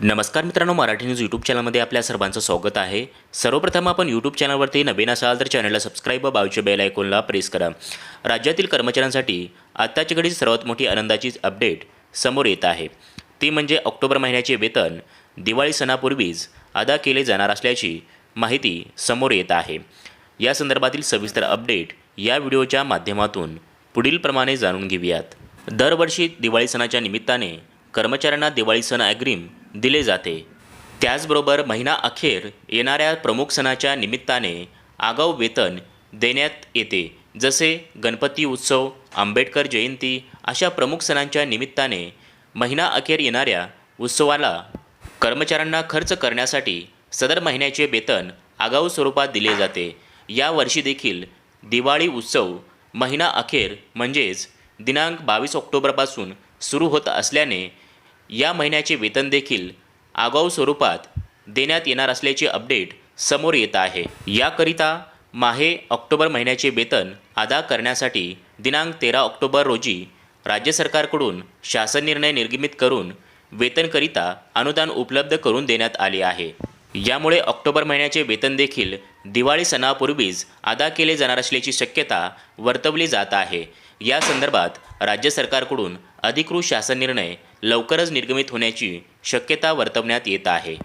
नमस्कार मित्रांनो Marathi news YouTube चॅनलमध्ये आपल्या सर्वांचं स्वागत आहे. सर्वप्रथम आपण यूट्यूब चॅनलवरती नवीन असाल तर चॅनलला सबस्क्राईब व बाजूच्या बेल आयकॉनला प्रेस करा. राज्यातील कर्मचाऱ्यांसाठी आत्ताची घडी सर्वात मोठी आनंदाची अपडेट समोर येत आहे. ती म्हणजे ऑक्टोबर महिन्याचे वेतन दिवाळी सणापूर्वीच अदा केले जाणार असल्याची माहिती समोर येत आहे. या संदर्भातील सविस्तर अपडेट या व्हिडिओच्या माध्यमातून पुढीलप्रमाणे जाणून घेऊयात. दरवर्षी दिवाळी सणाच्या निमित्ताने कर्मचाऱ्यांना दिवाळी सण अग्रिम दिले जाते. त्याचबरोबर महिना अखेर येणाऱ्या प्रमुख सणाच्या निमित्ताने आगाऊ वेतन देण्यात येते. जसे गणपती उत्सव आंबेडकर जयंती अशा प्रमुख सणांच्या निमित्ताने महिना अखेर येणाऱ्या उत्सवाला कर्मचाऱ्यांना खर्च करण्यासाठी सदर महिन्याचे वेतन आगाऊ स्वरूपात दिले जाते. यावर्षी देखील दिवाळी उत्सव महिना अखेर म्हणजेच दिनांक बावीस ऑक्टोबरपासून सुरू होत असल्याने या महिन्याचे वेतन देखील आगाऊ स्वरूपात देण्यात येणार असल्याचे अपडेट समोर येत आहे. याकरिता माहे ऑक्टोबर महिन्याचे वेतन अदा करण्यासाठी दिनांक तेरा ऑक्टोबर रोजी राज्य सरकारकडून शासन निर्णय निर्गमित करून वेतनकरिता अनुदान उपलब्ध करून देण्यात आले आहे. यामुळे ऑक्टोबर महिन्याचे वेतन देखील दिवाळी सणापूर्वीच अदा केले जाणार असल्याची शक्यता वर्तवली जात आहे. या संदर्भात राज्य सरकारकडून अधिकृत शासन निर्णय लवकरच निर्गमित होण्याची शक्यता वर्तवण्यात येत आहे.